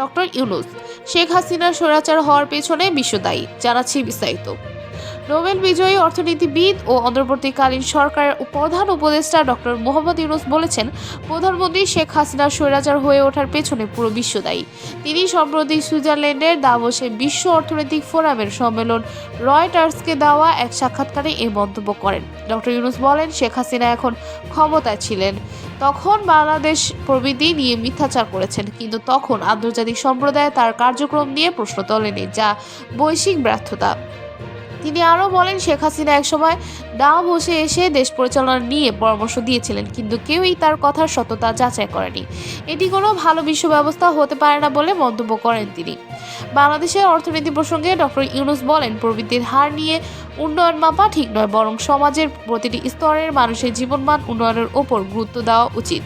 Doctor Yunus. Sheikh হাসিনার স্বৈরাচার হওয়ার পেছনে বিশ্ব দায়ী জানাচ্ছি বিস্তারিত। নোবেল বিজয়ী অর্থনীতিবিদ ও অন্তর্বর্তীকালীন সরকারের প্রধান উপদেষ্টা ডক্টর মোহাম্মদ ইউনুস বলেছেন, প্রধানমন্ত্রী শেখ হাসিনার স্বৈরাচার হয়ে ওঠার পেছনে পুরো বিশ্ব দায়ী তিনি সম্প্রতি সুইজারল্যান্ডের দাভোসে বিশ্ব অর্থনৈতিক ফোরামের সম্মেলন রয়টার্সকে দেওয়া এক সাক্ষাৎকারে এই মন্তব্য করেন। ডক্টর ইউনুস বলেন, শেখ হাসিনা এখন ক্ষমতায় ছিলেন। তখন বাংলাদেশ প্রবৃদ্ধি নিয়ে মিথ্যাচার করেছেন, কিন্তু তখন আন্তর্জাতিক সম্প্রদায় তার কার্যক্রম নিয়ে প্রশ্ন তোলেনি, যা বৈশ্বিক ব্যর্থতা। তিনি আরও বলেন, শেখ হাসিনা একসময় দাও বসে এসে দেশ পরিচালনা নিয়ে পরামর্শ দিয়েছিলেন, কিন্তু কেউই তার কথার সততা যাচাই করেনি। এটি কোনো ভালো বিশ্ব ব্যবস্থা হতে পারে না বলে মন্তব্য করেন তিনি। বাংলাদেশের অর্থনীতি প্রসঙ্গে ডক্টর ইউনুস বলেন, প্রবৃদ্ধির হার নিয়ে উন্নয়ন মাপা ঠিক নয়, বরং সমাজের প্রতিটি স্তরের মানুষের জীবনমান উন্নয়নের ওপর গুরুত্ব দেওয়া উচিত।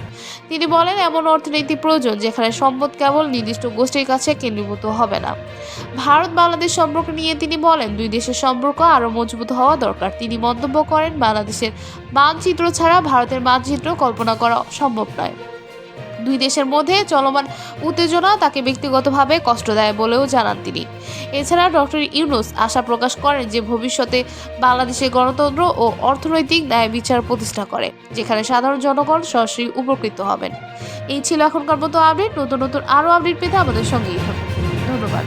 তিনি বলেন, এমন অর্থনীতি প্রয়োজন যেখানে সম্পদ কেবল নির্দিষ্ট গোষ্ঠীর কাছে কেন্দ্রীভূত হবে না। ভারত বাংলাদেশ সম্পর্ক নিয়ে তিনি বলেন, দুই দেশের সম্পর্ক আরও মজবুত হওয়া দরকার। তিনি মন্তব্য করেন, বাংলাদেশের মানচিত্র ছাড়া ভারতের মানচিত্র কল্পনা করা সম্ভব নয়। দুই দেশের মধ্যে চলমান উত্তেজনা তাকে ব্যক্তিগতভাবে কষ্ট দেয় বলেও জানান তিনি। এছাড়া ডক্টর ইউনুস আশা প্রকাশ করেন যে ভবিষ্যতে বাংলাদেশে গণতন্ত্র ও অর্থনৈতিক ন্যায় বিচার প্রতিষ্ঠা করে, যেখানে সাধারণ জনগণ সরাসরি উপকৃত হবেন। এই ছিল এখনকার মতো আপডেট। নতুন নতুন আরও আপডেট পেতে আমাদের সঙ্গেই থাকুন। ধন্যবাদ।